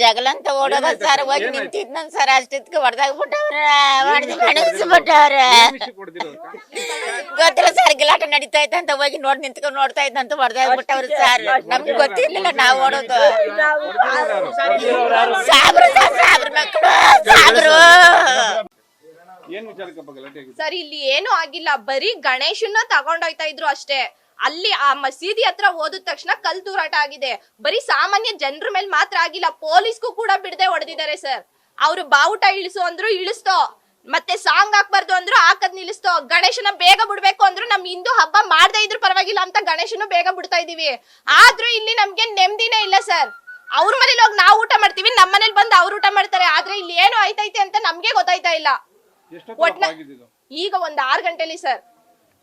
ಜಗಳ ಅಂತ ಓಡೋದ ಸರ್ ಹೋಗಿ ನಿಂತಿದ್ನಂತ ಸರ್ ಅಷ್ಟಕ್ಕೆ ಹೊಡೆದಾಗ ಬಿಟ್ಟವ್ರ ಹೊಡೆದು ಕಣಿಸ್ಬಿಟ್ಟವ್ರ ಗೊತ್ತಿಲ್ಲ ಸರ್ ಗಿಲಾಟ ನಡೀತಾ ಇದ್ದಂತ ಹೋಗಿ ನೋಡ್ ನಿಂತ್ಕೊಂಡು ನೋಡ್ತಾ ಇದ್ದಂತ ಹೊಡೆದಾಗ ಬಿಟ್ಟವ್ರ ಸರ್ ನಮ್ಗೆ ಗೊತ್ತಿರ್ಲಿಲ್ಲ ನಾವು ಓಡೋದು ಸಾಬ್ರು ಸರ್ ಸಾಬ್ರು ಮಕ್ಕಳು ಸಾಬ್ರು ಸರ್, ಇಲ್ಲಿ ಏನು ಆಗಿಲ್ಲ. ಬರೀ ಗಣೇಶನ್ನ ತಗೊಂಡೋಯ್ತಾ ಇದ್ರು ಅಷ್ಟೇ. ಅಲ್ಲಿ ಆ ಮಸೀದಿ ಹತ್ರ ಹೋದ ತಕ್ಷಣ ಕಲ್ ತೂರಾಟ ಆಗಿದೆ. ಬರೀ ಸಾಮಾನ್ಯ ಜನರ ಮೇಲೆ ಮಾತ್ರ ಆಗಿಲ್ಲ. ಪೊಲೀಸ್ಗೂ ಕೂಡ ಬಿಡದೆ ಹೊಡೆದಿದ್ದಾರೆ ಸರ್. ಅವ್ರು ಬಾವುಟ ಇಳಿಸು ಅಂದ್ರು ಇಳಿಸ್ತೋ. ಮತ್ತೆ ಸಾಂಗ್ ಹಾಕ್ಬಾರ್ದು ಅಂದ್ರು ಹಾಕದ್ ನಿಲ್ಲಿಸ್ತೋ. ಗಣೇಶನ ಬೇಗ ಬಿಡ್ಬೇಕು ಅಂದ್ರು ನಮ್ ಹಿಂದೂ ಹಬ್ಬ ಮಾಡದೇ ಇದ್ರು ಪರವಾಗಿಲ್ಲ ಅಂತ ಗಣೇಶನು ಬೇಗ ಬಿಡ್ತಾ ಇದೀವಿ ಆದ್ರೂ ಇಲ್ಲಿ ನಮ್ಗೆ ನೆಮ್ಮದಿನೇ ಇಲ್ಲ ಸರ್. ಅವ್ರ ಮನೇಲಿ ಹೋಗಿ ನಾವು ಊಟ ಮಾಡ್ತೀವಿ. ನಮ್ಮ ಮನೇಲಿ ಬಂದು ಅವ್ರು ಊಟ ಮಾಡ್ತಾರೆ. ಆದ್ರೆ ಇಲ್ಲಿ ಏನು ಆಯ್ತೈತೆ ಅಂತ ನಮ್ಗೆ ಗೊತ್ತಾಯ್ತಾ ಇಲ್ಲ. ಒಟ್ನ- ಈಗ ಒಂದ್ ಆರ್ ಗಂಟೆಲಿ ಸರ್.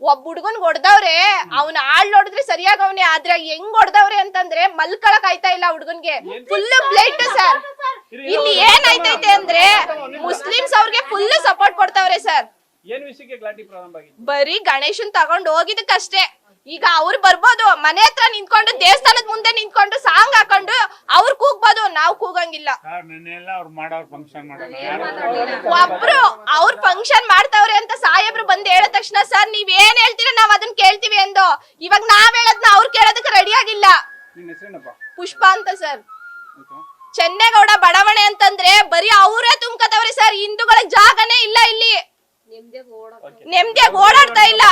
ಒಬ್ಬ ಹುಡುಗನ್ ಹೊಡ್ದವ್ರೆ ಅವ್ನ ಆಳ್ ನೋಡಿದ್ರೆ ಸರಿಯಾಗಿ ಅವನೇ ಆದ್ರೆ ಹೆಂಗ್ ಹೊಡ್ದವ್ರೆ ಅಂತಂದ್ರೆ ಮಲ್ಕೊಳಕ್ ಆಯ್ತಾ ಇಲ್ಲ ಹುಡ್ಗನ್ಗೆ. Full blood sir. ಇಲ್ಲಿ ಏನಾಯ್ತೈತೆ ಅಂದ್ರೆ ಮುಸ್ಲಿಮ್ಸ್ ಅವ್ರಿಗೆ ಫುಲ್ ಸಪೋರ್ಟ್ ಕೊಡ್ತಾವ್ರೆ ಸರ್. ಏನ್ ವಿಷಯಕ್ಕೆ ಗಲಾಟೆ ಪ್ರಾರಂಭ ಆಗಿದ್ದು? ಬರೀ ಗಣೇಶನ್ ತಗೊಂಡ್ ಹೋಗಿದ್ದಕ್ಕಷ್ಟೇ. ಈಗ ಅವ್ರು ಬರ್ಬೋದು ಮನೆ ಹತ್ರ ನಿಂತ್ಕೊಂಡು ದೇವಸ್ಥಾನದ ಮುಂದೆ ನಿಂತ್ಕೊಂಡು ಸಾಂಗ್ ಹಾಕೊಂಡು ಅವ್ರು ಕೂಗ್ಬೋದು ನಾವ್ ಕೂಗಂಗಿಲ್ಲ. ಸರ್ ನೆನ್ನೆಲ್ಲ ಅವ್ರು ಮಾಡೋರು ಫಂಕ್ಷನ್ ಮಾಡೋಣ ಯಾರು ಒಬ್ರು ಅವ್ರ ಫಂಕ್ಷನ್ ಮಾಡ್ತಾವ್ರೆ ಅಂತ ಸಾಹೇಬ್ರು ಬಂದ್ ಹೇಳಿದ ತಕ್ಷಣ ಸರ್ ನೀವ್ ಏನ್ ಹೇಳ್ತೀರ? ನಾವ್ ಅದನ್ನ ಕೇಳ್ತೀವಿ ಎಂದು. ಇವಾಗ ನಾವ್ ಹೇಳದ್ನ ಅವ್ರು ಕೇಳೋದಕ್ಕೆ ರೆಡಿ ಆಗಿಲ್ಲ. ನಿನ್ನ ಹೆಸರೇನಪ್ಪ? ಪುಷ್ಪ ಅಂತ ಸರ್. ಆಯ್ತಾ ಚೆನ್ನೇಗೌಡ ಬಡಾವಣೆ ಅಂತಂದ್ರೆ ಬರೀ ಅವರೇ ತುಂಬ್ಕತವ್ರಿ ಸರ್. ಹಿಂದೂಗಳ ಜಾಗನೇ ಇಲ್ಲ ಇಲ್ಲಿ. ನೆಮ್ಮದಿಯಾಗಿ ಓಡಾಡ್ತಾ ಇಲ್ಲ.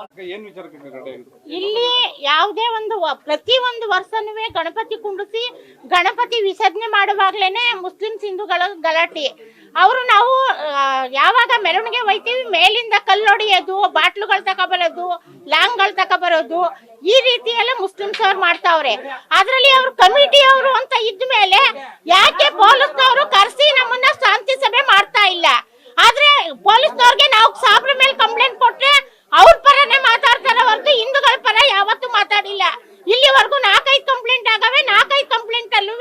ಅಕ್ಕ, ಏನ್ ವಿಚಾರಕ್ಕೆ ಗಲಾಟೆ ಆಗಿದ್ದು ಇಲ್ಲಿ ಯಾವುದೇ ಒಂದು ವ- ಪ್ರತಿ ಒಂದು ವರ್ಷನೂ ಗಣಪತಿ ಕುಂಡಿಸಿ ಗಣಪತಿ ವಿಸರ್ಜನೆ ಮಾಡುವಾಗ್ಲೇನೆ ಮುಸ್ಲಿಮ್ಸ್ ಹಿಂದೂಗಳ ಗಲಾಟೆ. ಅವರು ನಾವು ಆ, ಯಾವಾಗ ಮೆರವಣಿಗೆ ಹೋಯ್ತೀವಿ ಮೇಲಿಂದ ಕಲ್ಲೊಡೆಯೋದು ಬಾಟ್ಲುಗಳು ತಗೊಬರೋದು ಲಾಂಗ್ಗಳು ತಗೊಬರೋದು ಈ ರೀತಿ ಎಲ್ಲ ಮುಸ್ಲಿಮ್ಸ್ ಅವ್ರು ಮಾಡ್ತಾವ್ರೆ. ಅದ್ರಲ್ಲಿ ಅವ್ರು ಕಮಿಟಿ ಅವರು ಅಂತ ಇದ್ಮೇಲೆ ಯಾಕೆ ಪೊಲೀಸ್ನವರು ಕರೆಸಿ ನಮ್ಮನ್ನ ಶಾಂತಿ ಸಭೆ ಆಗಿಲ್ಲ ಇಲ್ಲಿವರೆಗೂ ನಾಲ್ಕೈದು ಕಂಪ್ಲೇಂಟ್ ಆಗವೆ ನಾಲ್ಕೈದು ಕಂಪ್ಲೇಂಟ್ ಅಲ್ಲೂ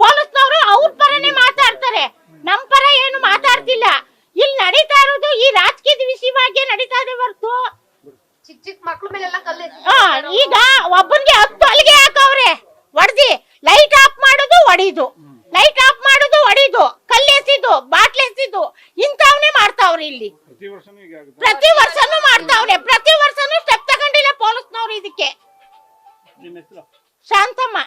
ಪೊಲೀಸ್ನವರು ಅವ್ರ ಪರನೇ ಮಾತಾಡ್ತಾರೆ. ನಮ್ ಪರ ಏನು ಮಾತಾಡ್ತಿಲ್ಲ. ಇಲ್ಲಿ ನಡೀತಾ ಇರೋದು ಈ ರಾಜಕೀಯದ ವಿಷಯವಾಗಿ ನಡೀತಾ ಇದೆ ಹೊರತು. ಚಿಕ್ಕ ಚಿಕ್ಕ ಮಕ್ಳ ಮೇಲೆಲ್ಲ ಹಾ ಈಗ ಒಬ್ಬನಿಗೆ ಹತ್ತು ಅಲ್ಲಿಗೆ ಹಾಕವ್ರೆ. ಹೊಡೆದಿ. ಲೈಟ್ ಆಫ್ ಮಾಡೋದು ಹೊಡೀದು. ಲೈಟ್ ಆಫ್ ಮಾಡೋದು ಎಸಿದು ಬಾಟ್ಲ್ ಎಸಿದು ಇಂಥವನ್ನೇ ಮಾಡ್ತಾವ್ರೆ ಇಲ್ಲಿ. ಪ್ರತಿ ವರ್ಷನೂ ಮಾಡ್ತಾವ್ರೆ. ಪ್ರತಿ ವರ್ಷನೂ शांत मा